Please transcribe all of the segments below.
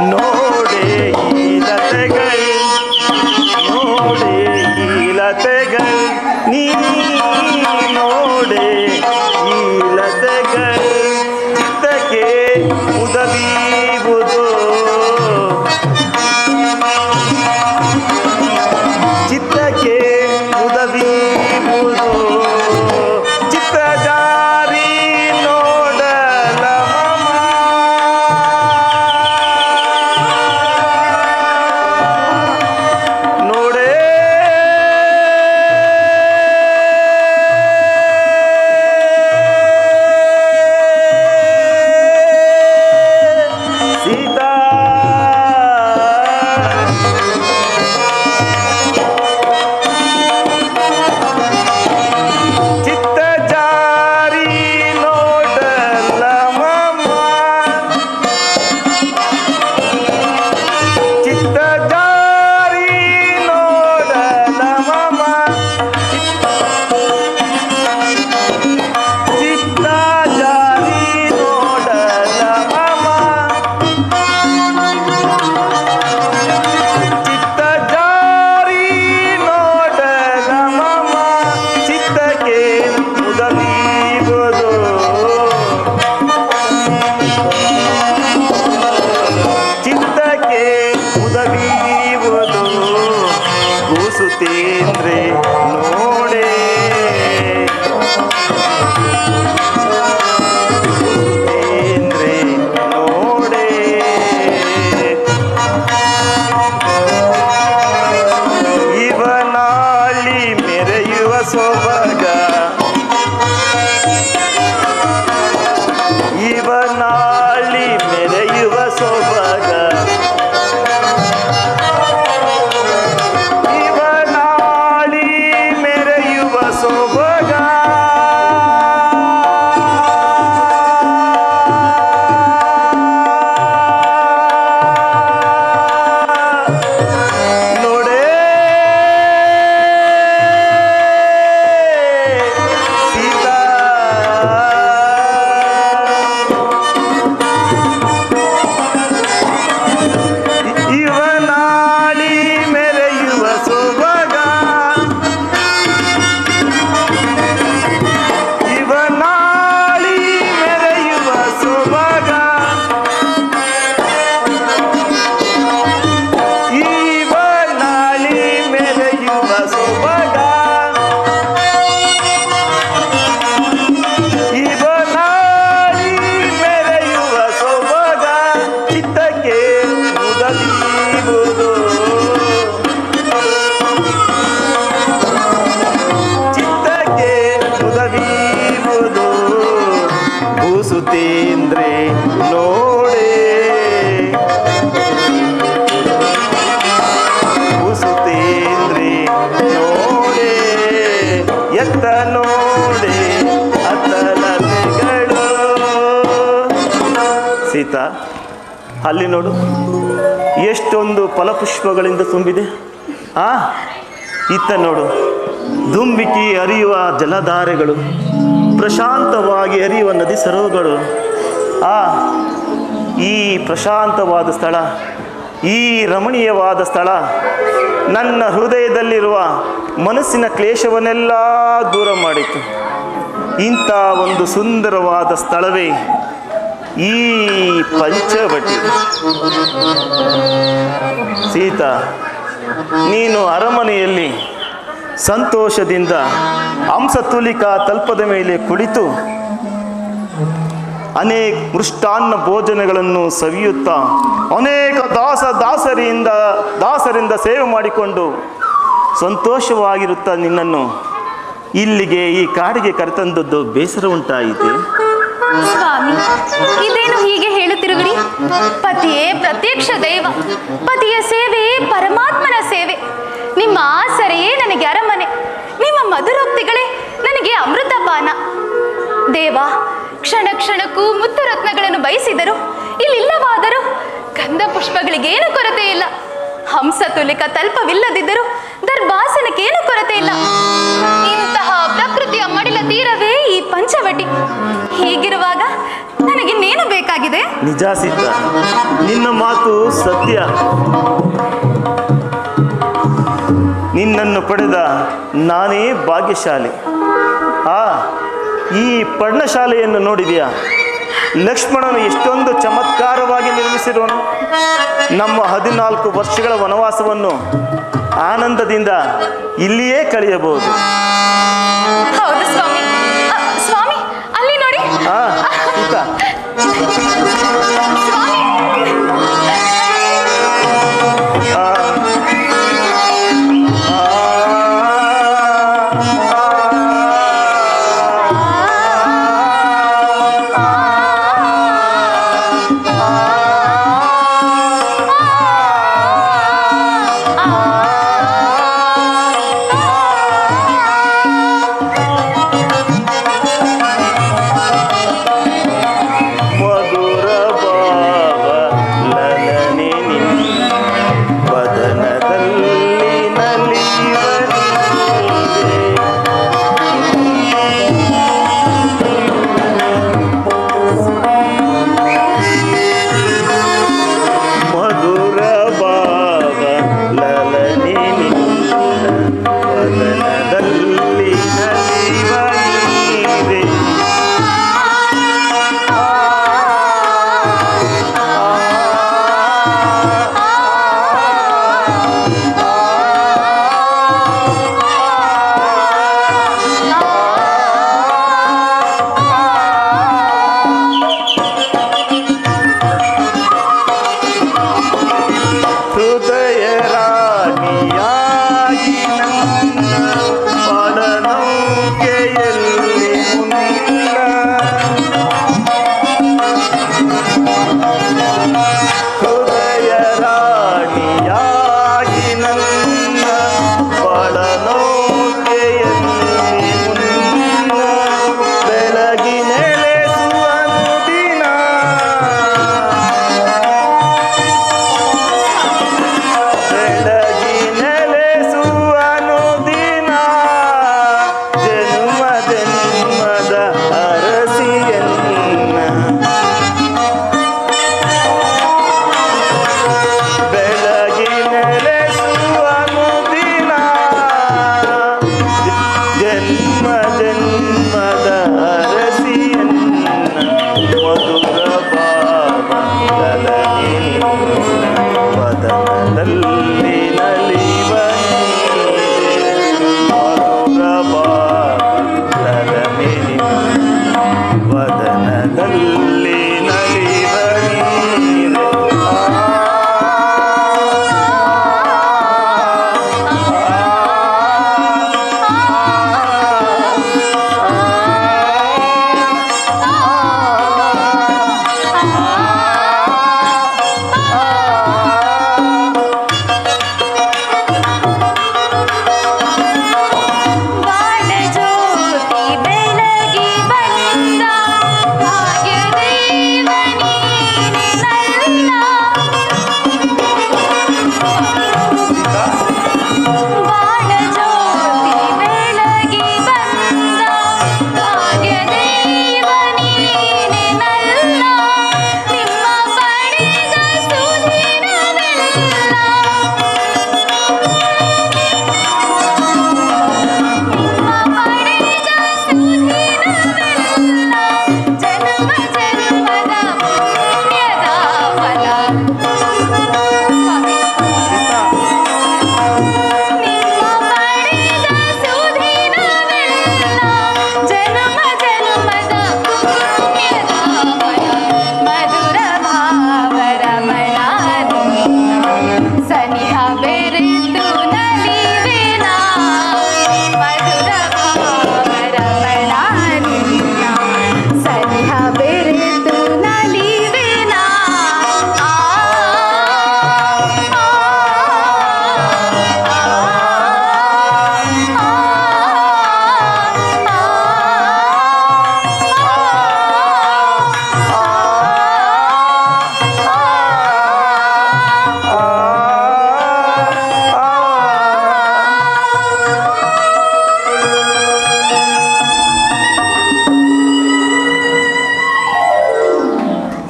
ನೋಡೆ ಭೂಸುತ್ತೇಂದ್ರೆ ನೋಡಿ. ಎತ್ತ ಸೀತಾ ಅಲ್ಲಿ ನೋಡು. ಎಷ್ಟೊಂದು ಫಲಪುಷ್ಪಗಳಿಂದ ತುಂಬಿದೆ. ಆ ಇತ್ತ ನೋಡು. ದುಂಬಿಕಿ ಹರಿಯುವ ಜಲಧಾರೆಗಳು, ಪ್ರಶಾಂತವಾಗಿ ಹರಿಯುವ ನದಿ ಸರೋಗಳು ಆ, ಈ ಪ್ರಶಾಂತವಾದ ಸ್ಥಳ, ಈ ರಮಣೀಯವಾದ ಸ್ಥಳ, ನನ್ನ ಹೃದಯದಲ್ಲಿರುವ ಮನಸ್ಸಿನ ಕ್ಲೇಶವನ್ನೆಲ್ಲ ದೂರ ಮಾಡಿತು. ಇಂಥ ಒಂದು ಸುಂದರವಾದ ಸ್ಥಳವೇ ಈ ಪಂಚವಟಿ. ಸೀತಾ, ನೀನು ಅರಮನೆಯಲ್ಲಿ ಸಂತೋಷದಿಂದ ಹಂಸತುಲಿಕಾ ತಲ್ಪದ ಮೇಲೆ ಕುಳಿತು ಅನೇಕ ಮೃಷ್ಟಾನ್ನ ಭೋಜನಗಳನ್ನು ಸವಿಯುತ್ತಾ ಅನೇಕ ದಾಸ ದಾಸರಿಂದ ದಾಸರಿಂದ ಸೇವೆ ಮಾಡಿಕೊಂಡು ಸಂತೋಷವಾಗಿರುತ್ತಾ ನಿನ್ನನ್ನು. ಇಲ್ಲಿಗೆ ಈ ಕಾಡಿಗೆ ಕರೆತಂದದ್ದು ಬೇಸರ ಉಂಟಾಯಿತು? ಸ್ವಾಮಿ, ಇದೇನು ಹೀಗೆ ಹೇಳುತ್ತಿರುವಿರಿ? ಪತಿಯೇ ಪ್ರತ್ಯಕ್ಷ ದೈವ, ಪತಿಯ ಸೇವೆಯೇ ಪರಮಾತ್ಮನ ಸೇವೆ. ನಿಮ್ಮ ಆಸರೆಯೇ ನನಗೆ ಅರಮನೆ. ನಿಮ್ಮ ಮಧುರೋಕ್ತಿಗಳೇ ನನಗೆ ಅಮೃತಪಾನ. ದೇವ, ಕ್ಷಣ ಕ್ಷಣಕ್ಕೂ ಮುತ್ತುರತ್ನಗಳನ್ನು ಬಯಸಿದರು, ಇಲ್ಲಿಲ್ಲವಾದರೂ ಕಂದ ಪುಷ್ಪಗಳಿಗೆ ಏನು ಕೊರತೆ ಇಲ್ಲ ಹಂಸ ತುಲಿಕ ತಲ್ಪವಿಲ್ಲದಿದ್ದರೂ ದರ್ಭಾಸನಕ್ಕೇನು ಕೊರತೆ ಇಲ್ಲ ಇಂತಹ ಪ್ರಕೃತಿಯ ಮಡಿಲ ತೀರವೇ ಈ ಪಂಚವಟಿ. ಹೀಗಿರುವಾಗ ನನಗೆ ನನಗಿನ್ನೇನು ಬೇಕಾಗಿದೆ? ನಿಜ ಸಿದ್ಧ. ನಿನ್ನ ಮಾತು ಸತ್ಯ. ನಿನ್ನನ್ನು ಪಡೆದ ನಾನೇ ಭಾಗ್ಯಶಾಲಿ. ಆ, ಈ ಪರ್ಣಶಾಲೆಯನ್ನು ನೋಡಿದೆಯಾ? ಲಕ್ಷ್ಮಣನು ಎಷ್ಟೊಂದು ಚಮತ್ಕಾರವಾಗಿ ನಿರ್ಮಿಸಿರುವನು ನಮ್ಮ ಹದಿನಾಲ್ಕು ವರ್ಷಗಳ ವನವಾಸವನ್ನು ಆನಂದದಿಂದ ಇಲ್ಲಿಯೇ ಕಳೆಯಬಹುದು. day.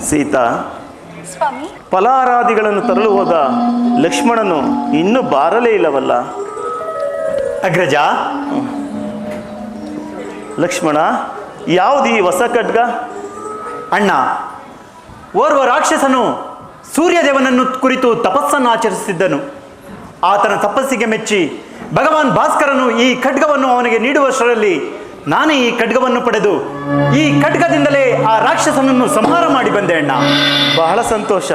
ಸೀತಾ ಫಲಾರಾದಿಗಳನ್ನು ತರಲು ಹೋದ ಲಕ್ಷ್ಮಣನು ಇನ್ನೂ ಬಾರಲೇ ಇಲ್ಲವಲ್ಲ? ಅಗ್ರಜ ಲಕ್ಷ್ಮಣ ಯಾವುದು ಈ ಹೊಸ ಖಡ್ಗ? ಅಣ್ಣ ಓರ್ವ ರಾಕ್ಷಸನು ಸೂರ್ಯದೇವನನ್ನು ಕುರಿತು ತಪಸ್ಸನ್ನು ಆಚರಿಸುತ್ತಿದ್ದನು ಆತನ ತಪಸ್ಸಿಗೆ ಮೆಚ್ಚಿ ಭಗವಾನ್ ಭಾಸ್ಕರನು ಈ ಖಡ್ಗವನ್ನು ಅವನಿಗೆ ನೀಡುವಷ್ಟರಲ್ಲಿ ನಾನೇ ಈ ಖಡ್ಗವನ್ನು ಪಡೆದು ಈ ಖಡ್ಗದಿಂದಲೇ ಆ ರಾಕ್ಷಸನನ್ನು ಸಂಹಾರ ಮಾಡಿ ಬಂದೆ ಅಣ್ಣ. ಬಹಳ ಸಂತೋಷ.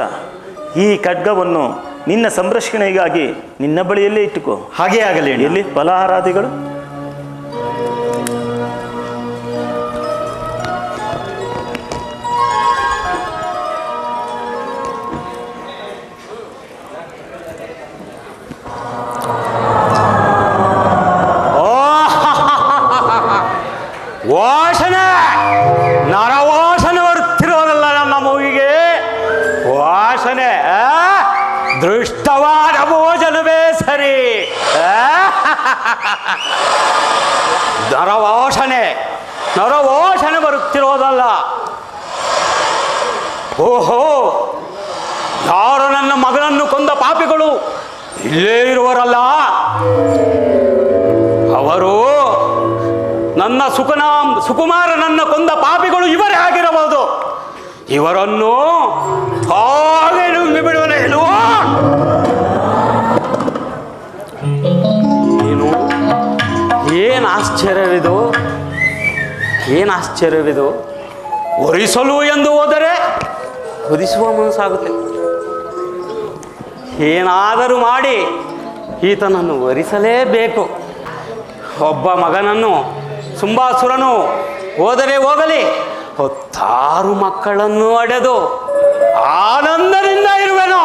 ಈ ಖಡ್ಗವನ್ನು ನಿನ್ನ ಸಂರಕ್ಷಣೆಗಾಗಿ ನಿನ್ನ ಬಳಿಯಲ್ಲೇ ಇಟ್ಟುಕೋ. ಹಾಗೇ ಆಗಲಿ. ಎಲ್ಲಿ? ಫಲಾರಾದಿಗಳು ಪಾಪಿಗಳು ಇಲ್ಲೇ ಇರುವರಲ್ಲ. ಅವರು ನನ್ನ ಸುಖನಾಮ್ ಸುಕುಮಾರ ನನ್ನ ಕೊಂದ ಪಾಪಿಗಳು ಇವರೇ ಆಗಿರಬಹುದು. ಇವರನ್ನು ಹಾಗೆ ಏನು ಆಶ್ಚರ್ಯವಿದು? ಏನು ಆಶ್ಚರ್ಯವಿದು? ಒರಿಸಲು ಎಂದು ಹೋದರೆ ಒದಿಸುವ ಮನಸ್ಸಾಗುತ್ತೆ. ಏನಾದರೂ ಮಾಡಿ ಈತನನ್ನು ಒರಿಸಲೇಬೇಕು ಒಬ್ಬ ಮಗನನ್ನು ಸುಂಬಾಸುರನು ಹೋದರೆ ಹೋಗಲಿ ಹೊತ್ತಾರು ಮಕ್ಕಳನ್ನು ಅಡೆದು ಆನಂದದಿಂದ ಇರುವೆನು.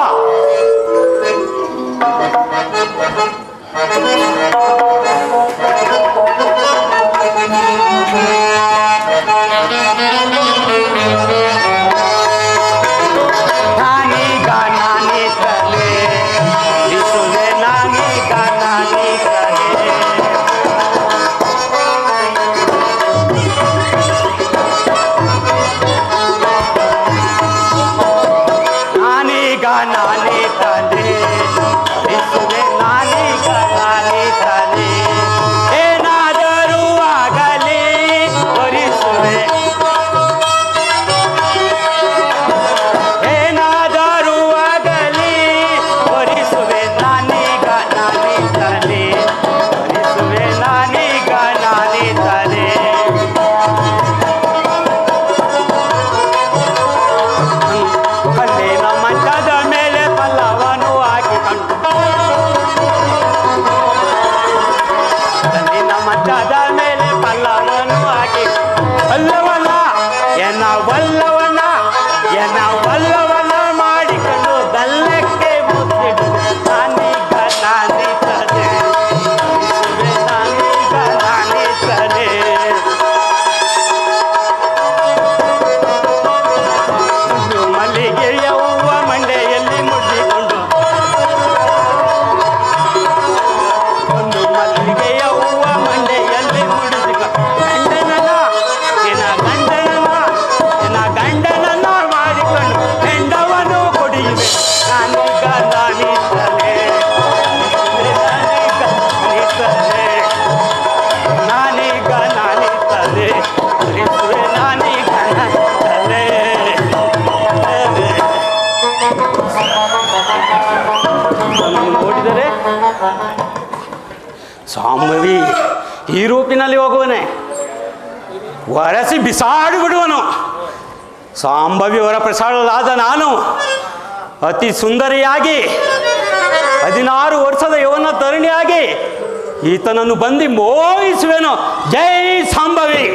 ಕಲ್ಲಿನ ಮಂಚದ ಮೇಲೆ ಪಲ್ಲವನ್ನು ಹಾಕಿ ಅಲ್ಲವಲ್ಲ ಎನ್ನ ವಲ್ಲವನ್ನ ಎನ್ನ ವಲ್ಲವನ್ನ ನೋಡಿದರೆ ಸಾಂಬವಿ, ಈ ರೂಪಿನಲ್ಲಿ ಹೋಗುವನೆ. ಒರೆಸಿ ಬಿಸಾಡಿ ಬಿಡುವನು. ಸಾಂಬವಿ ಹೊರ ಪ್ರಸಾದಲಾದ ನಾನು ಅತಿ ಸುಂದರಿಯಾಗಿ ಹದಿನಾರು ವರ್ಷದ ಯವನ ತರುಣಿಯಾಗಿ ಈತನನ್ನು ಬಂದು ಮೋಹಿಸುವೆನು. ಜೈ ಸಾಂಬವಿ!